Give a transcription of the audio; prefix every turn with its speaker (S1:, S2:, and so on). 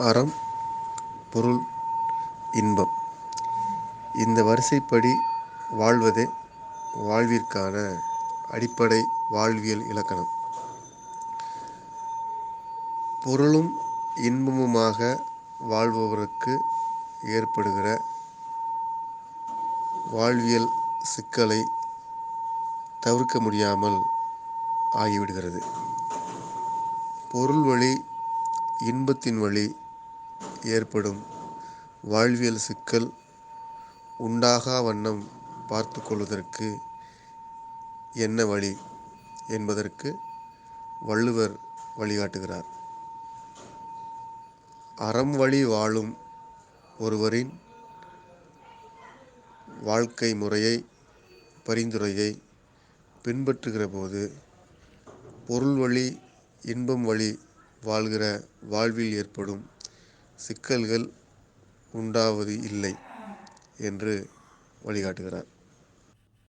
S1: அறம் பொருள் இன்பம். இந்த வரிசைப்படி வாழ்வதே வாழ்விற்கான அடிப்படை வாழ்வியல் இலக்கணம். பொருளும் இன்பமுமாக வாழ்பவருக்கு ஏற்படுகிற வாழ்வியல் சிக்கலை தவிர்க்க முடியாமல் ஆகிவிடுகிறது. பொருள் வழி இன்பத்தின் வழி ஏற்படும் வாழ்வியல் சிக்கல் உண்டாகா வண்ணம் பார்த்து கொள்வதற்கு என்ன வழி என்பதற்கு வள்ளுவர் வழிகாட்டுகிறார். அறம் வழி வாழும் ஒருவரின் வாழ்க்கை முறையை பரிந்துரையை பின்பற்றுகிற போது பொருள் வழி இன்பம் வழி வாழ்கிற வாழ்வில் ஏற்படும் சிக்கல்கள் உண்டாவது இல்லை என்று வழிகாட்டுகிறார்.